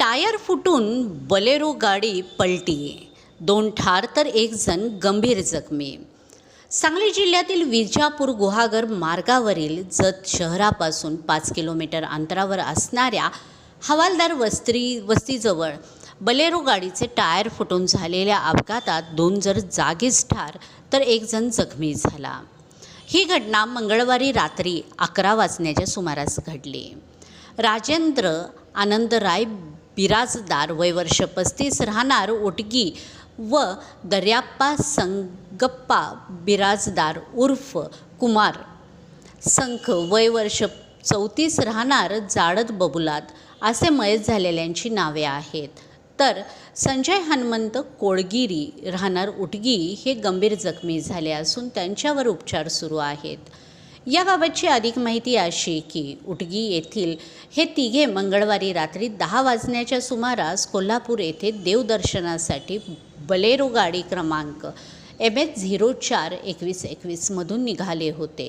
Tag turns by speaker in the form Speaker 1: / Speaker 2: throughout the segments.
Speaker 1: Tyre फुटून Bolero गाडी पलटी दोन ठार तर एक जण गंभीर जखमी. सांगली जिल्ह्यातील विजापूर गुहागर मार्गावरील जत शहरापासून पाच किलोमीटर अंतरावर असणाऱ्या हवालदार वस्त्री वस्तीजवळ बलेरो गाडीचे टायर फुटून झालेल्या अपघातात दोन जण जागीच ठार तर एक जण जखमी झाला. ही घटना मंगळवारी रात्री अकरा वाजण्याच्या सुमारास घडली. राजेंद्र आनंदराय बिराजदार वय वर्ष पस्तीस राहणार ओटगी व दर्याप्पा संगप्पा बिराजदार उर्फ कुमार. संख वय वर्ष चौतीस राहणार जाडत बबुलात. असे मयत झालेल्यांची नावे आहेत. तर संजय हनुमंत कोळगिरी राहणार उटगी हे गंभीर जखमी झाले असून त्यांच्यावर उपचार सुरू आहेत. याबाबतची अधिक माहिती अशी की उटगी येथील हे तिघे मंगळवारी रात्री दहा वाजण्याच्या सुमारास कोल्हापूर येथे देवदर्शनासाठी बलेरो गाडी क्रमांक एम एच झिरो चार एकवीस एकवीसमधून निघाले होते.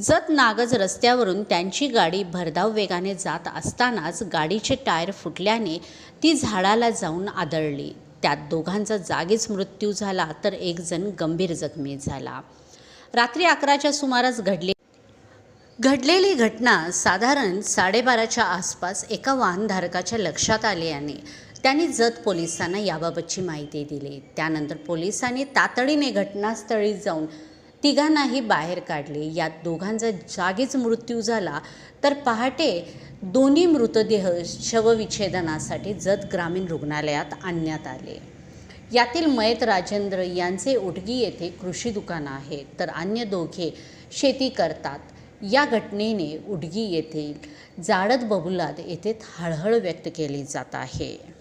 Speaker 1: जत नागज रस्त्यावरून त्यांची गाडी भरधाव वेगाने जात असतानाच गाडीचे टायर फुटल्याने ती झाडाला जाऊन आदळली. त्यात दोघांचा जागीच मृत्यू झाला तर एकजण गंभीर जखमी झाला. रात्री अकराच्या सुमारास घडले. घडलेली घटना साधारण साडेबाराच्या आसपास एका वाहनधारकाच्या लक्षात आल्याने त्यांनी जत पोलिसांना याबाबतची माहिती दिली. त्यानंतर पोलिसांनी तातडीने घटनास्थळी जाऊन तिघांनाही बाहेर काढले. यात दोघांचा जागीच मृत्यू झाला तर पहाटे दोन्ही मृतदेह शवविच्छेदनासाठी जत ग्रामीण रुग्णालयात आणण्यात आले. यातील मयत राजेंद्र यांचे उटगी येथे कृषी दुकान आहे. तर अन्य दोघे शेती करतात. या घटनेने उडगी येथील जाडत बबुलाद येथे हळहळ व्यक्त केली जात आहे.